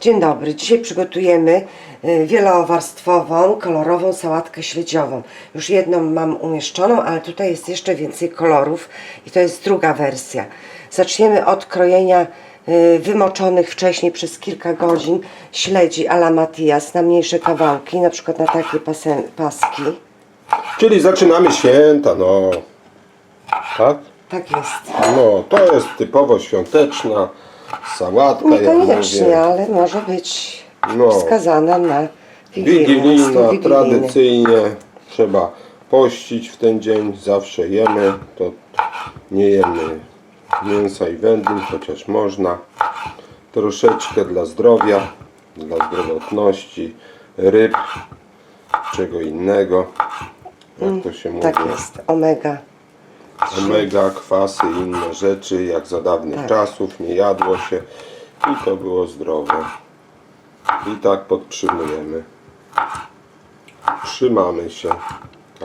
Dzień dobry. Dzisiaj przygotujemy y, wielowarstwową, kolorową sałatkę śledziową. Już jedną mam umieszczoną, ale tutaj jest jeszcze więcej kolorów i to jest druga wersja. Zaczniemy od krojenia y, wymoczonych wcześniej przez kilka godzin śledzi a la Matias na mniejsze kawałki, na przykład na takie pasen, paski. Czyli zaczynamy święta, no. Tak? Tak jest. No, to jest typowo świąteczna sałatka, jak Niekoniecznie, mówię. ale może być No. wskazana na Wigilijna, stół wigilijny. tradycyjnie trzeba pościć w ten dzień, zawsze jemy, to nie jemy mięsa i wędlin, chociaż można. Troszeczkę dla zdrowia, dla zdrowotności, ryb, czego innego, jak to się mówi. Tak jest, omega. Omega, kwasy i inne rzeczy, jak za dawnych Tak. czasów, nie jadło się i to było zdrowe. I tak podtrzymujemy. Trzymamy się.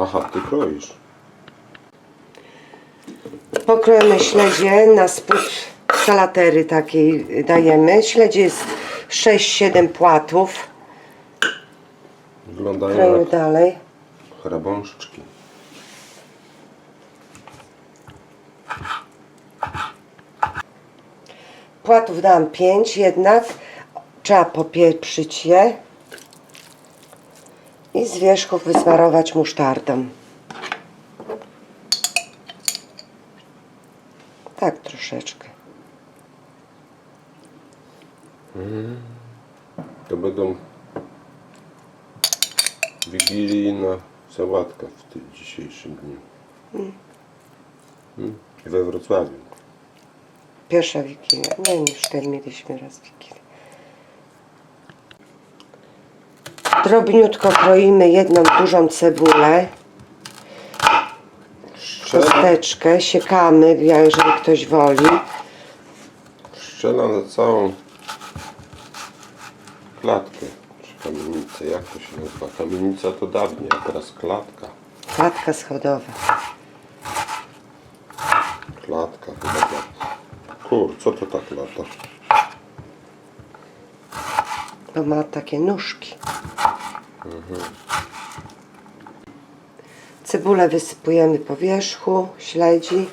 Aha, ty kroisz. Pokrojone śledzie na spód salatery takiej dajemy. Śledzie jest 6-7 płatów. Wyglądają Kroimy jak dalej. chrabąszczki. Płatów dam 5 jednak. Trzeba popieprzyć je. I z wierzchu wysmarować musztardą. Tak troszeczkę. To będą wigilijna sałatka w tym dzisiejszym dniu. Mm. We Wrocławiu. Pierwsza wigilia. Nie, już ten mieliśmy raz wigilię. Drobniutko kroimy jedną dużą cebulę. Kosteczkę, siekamy, jeżeli ktoś woli. strzelam na całą klatkę. Czy kamienicę, jak to się nazywa? Kamienica to dawniej, a teraz klatka. Klatka schodowa. Klatka. Kur, co to tak lata? Bo ma takie nóżki. Cebulę wysypujemy po wierzchu, śledzi.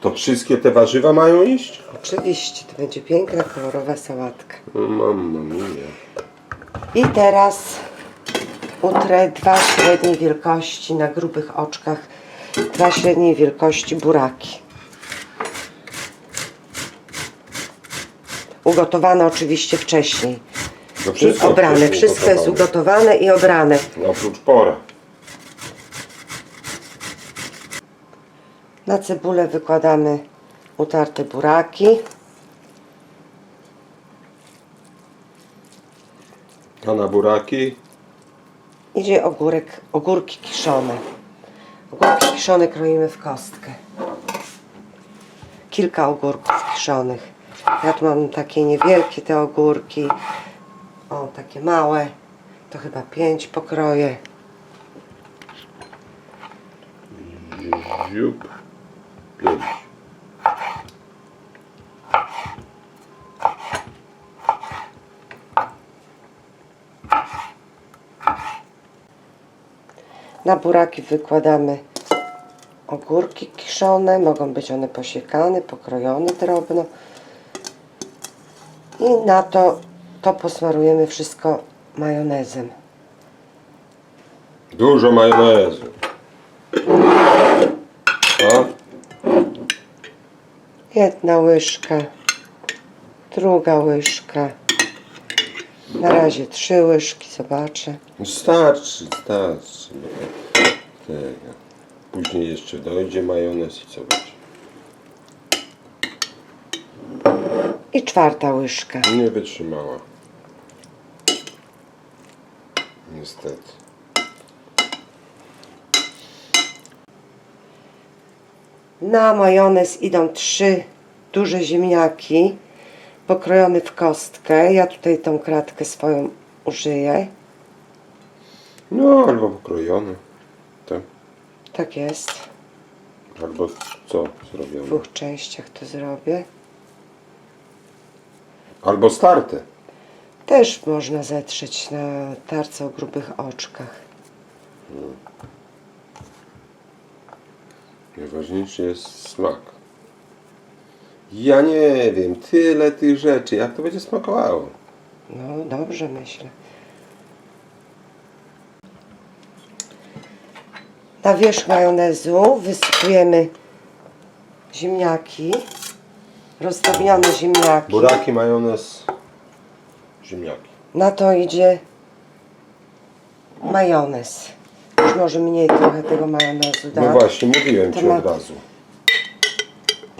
To wszystkie te warzywa mają iść? Oczywiście, to będzie piękna, kolorowa sałatka. O, Mamma mia. I teraz utrę dwa średniej wielkości na grubych oczkach, dwa średniej wielkości buraki. Ugotowane oczywiście wcześniej. No I obrane. wcześniej Wszystko jest gotowane. ugotowane i obrane. Oprócz pora. Na cebulę wykładamy utarte buraki. A na buraki? Idzie ogórek, ogórki kiszone. Ogórki kiszone kroimy w kostkę. Kilka ogórków kiszonych. Ja tu mam takie niewielkie te ogórki. O, takie małe. To chyba pięć pokroję. Ziup. Pięć. Na buraki wykładamy ogórki kiszone. Mogą być one posiekane, pokrojone drobno. I na to, to posmarujemy wszystko majonezem. Dużo majonezu. A? Jedna łyżka, druga łyżka. Na razie trzy łyżki, zobaczę. Starczy, starczy. Tego. Później jeszcze dojdzie majonez i co będzie. I czwarta łyżka. Nie wytrzymała. Niestety. Na majonez idą trzy duże ziemniaki pokrojone w kostkę. Ja tutaj tą kratkę swoją użyję. No, albo pokrojone. Tak. Tak jest. Albo co W zrobione. dwóch częściach to zrobię. Albo starte. Też można zetrzeć na tarce o grubych oczkach. Najważniejszy jest smak. Ja nie wiem, tyle tych rzeczy, jak to będzie smakowało. No dobrze myślę. Na wierzch majonezu wysypujemy ziemniaki, rozdrobnione ziemniaki. Buraki, majonez, ziemniaki. Na to idzie majonez. Już może mniej trochę tego majonezu No dam. właśnie, mówiłem Ci od razu.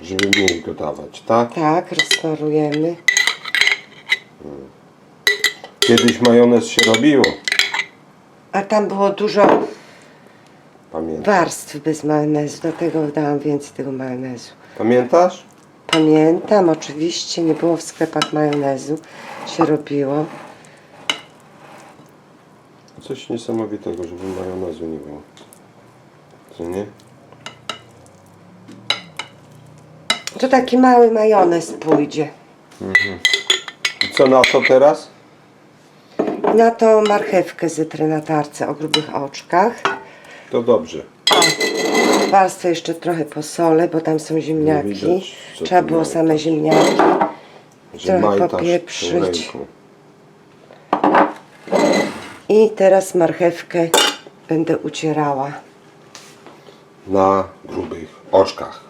Żeby mniej dodawać, tak? Tak, rozsmarujemy. Kiedyś majonez się robiło. A tam było dużo Pamiętasz? warstw bez majonezu, dlatego dałam więcej tego majonezu. Pamiętasz? Pamiętam, oczywiście nie było w sklepach majonezu, się robiło. Coś niesamowitego, żeby majonezu nie było. Co nie? To taki mały majonez pójdzie. I co na to teraz? Na to marchewkę zetrę na tarce o grubych oczkach. To dobrze. Warstwę jeszcze trochę posolę, bo tam są ziemniaki. widać, co Trzeba tu było same ziemniaki. Że Trochę majtasz tą popieprzyć. ręką. I teraz marchewkę będę ucierała. Na grubych oczkach.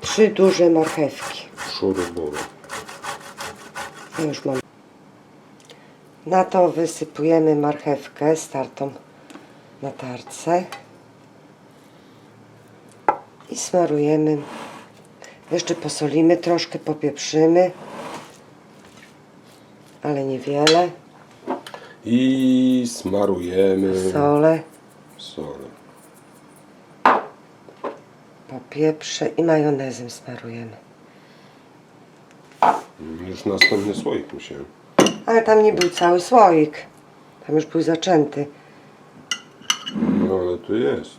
Trzy duże marchewki. Szuru buru. Ja już mam. Na to wysypujemy marchewkę startą na tarce. I smarujemy. Jeszcze posolimy troszkę, popieprzymy. Ale niewiele. I smarujemy Solę, solę. popieprzę i majonezem smarujemy. Już następny słoik musiałem. Ale tam nie był cały słoik. Tam już był zaczęty. No tu jest.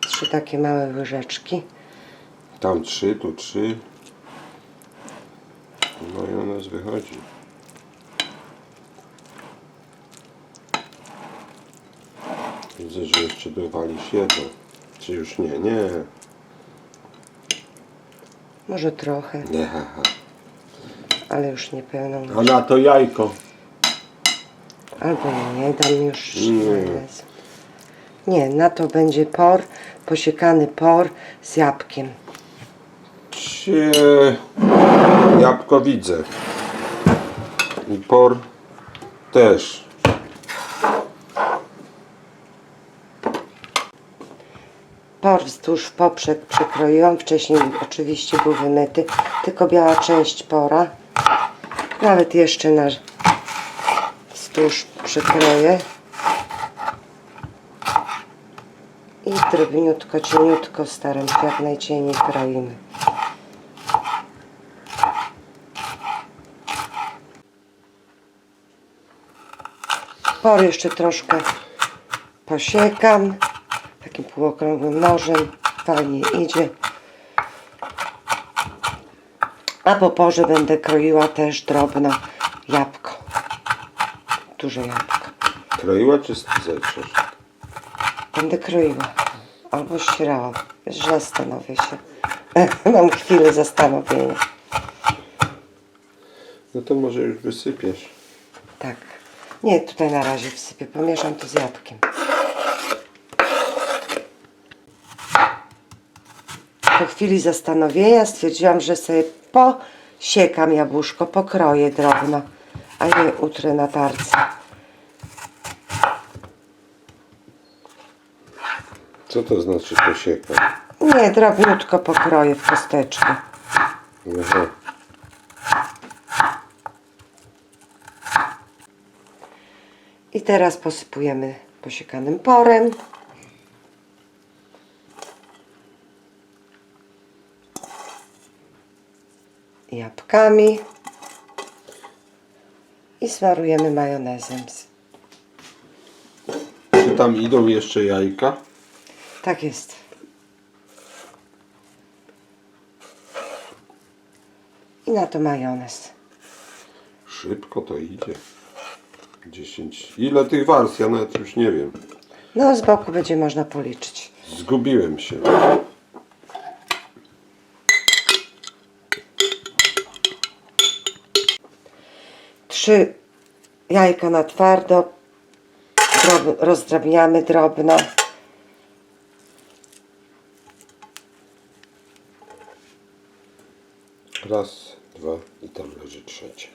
Trzy takie małe łyżeczki. Tam trzy, tu trzy. Majonez wychodzi. Widzę, że jeszcze dowalisz jedno. Czy już nie? Nie. Może trochę, Nie. ha, ha. ale już nie pełną. A na to jajko. Albo nie, dam już Nie. majonezu. Nie, na to będzie por, posiekany por z jabłkiem. Cie... Jabłko widzę. I por też. Por wzdłuż w poprzek przekroiłam. Wcześniej oczywiście był wymyty, tylko biała część pora. Nawet jeszcze na wzdłuż przekroję. I drobniutko, cieniutko staram się jak najcieniej kroimy. Por jeszcze troszkę posiekam takim półokrągłym nożem. Fajnie idzie. A po porze będę kroiła też drobno jabłko. Duże jabłko. Kroiła czy? Będę kroiła. Albo. Wiesz, Zastanowię się. Mam chwilę zastanowienia. No to może już wysypiesz. Tak. Nie, tutaj na razie wsypię. Pomieszam to z jabłkiem. Po chwili zastanowienia stwierdziłam, że sobie posiekam jabłuszko, pokroję drobno, a je utrę na tarce. Co to znaczy posieka? Nie, drobniutko pokroję w kosteczkę. Aha. I teraz posypujemy posiekanym porem. Jabłkami. I smarujemy majonezem. Czy tam idą jeszcze jajka? Tak jest. I na to majonez. Szybko to idzie. 10. Ile tych warstw? Ja nawet już nie wiem. No z boku będzie można policzyć. Zgubiłem się. Trzy jajka na twardo. Drob, rozdrabniamy drobno. Raz, dwa i tam leży trzecie.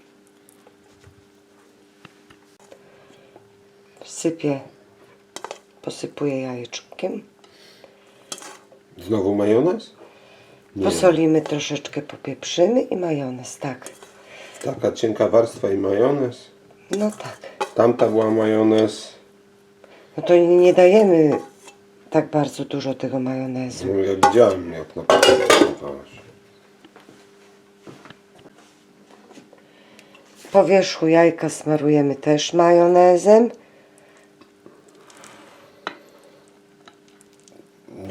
Sypię, posypuję jajeczkiem. Znowu majonez? Nie. Posolimy troszeczkę, popieprzymy i majonez, tak. Taka cienka warstwa i majonez. No tak. Tamta była majonez. No to nie, nie dajemy tak bardzo dużo tego majonezu. No, ja widziałem jak na początku Po wierzchu jajka smarujemy też majonezem.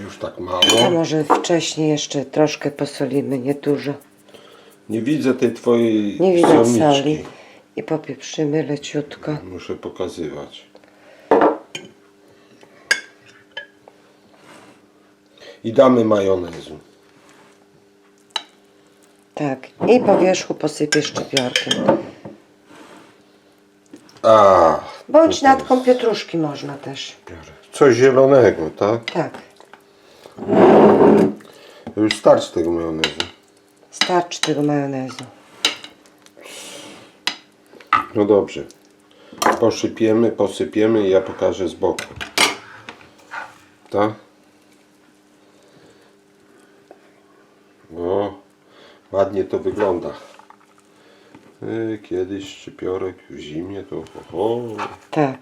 Już tak A mało. może wcześniej jeszcze troszkę posolimy, nie dużo. Nie widzę tej twojej Nie widać samiczki. soli. I popieprzymy leciutko. Muszę pokazywać. I damy majonezu. Tak. I po wierzchu posypię szczypiorkiem. A, Bądź natką pietruszki można też. biorę. Coś zielonego, tak? Tak. Już starczy tego majonezu. Starczy tego majonezu. No dobrze. Poszypiemy, posypiemy i ja pokażę z boku. Tak? O, ładnie to wygląda. Kiedyś szczypiorek w zimie to oho, Tak.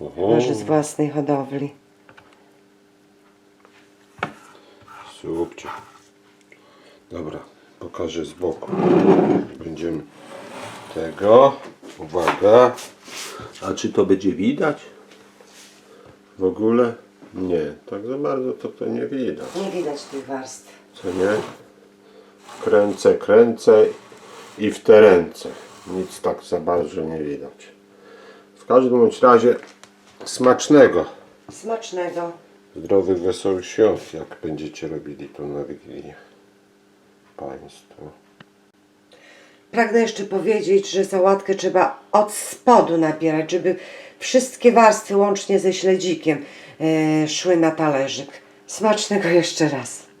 oho, Może z własnej hodowli. Subcie. Dobra, pokażę z boku. Będziemy tego. Uwaga. A czy to będzie widać? W ogóle? Nie, tak za bardzo to, to nie widać. Nie widać tych warstw. Co nie? Kręcę, kręcę i w te ręce. Nic tak za bardzo nie widać. W każdym bądź razie smacznego. Smacznego. Zdrowych, wesołych świąt, jak będziecie robili to na Wigilię. Państwo. Pragnę jeszcze powiedzieć, że sałatkę trzeba od spodu nabierać, żeby wszystkie warstwy łącznie ze śledzikiem e, szły na talerzyk. Smacznego jeszcze raz.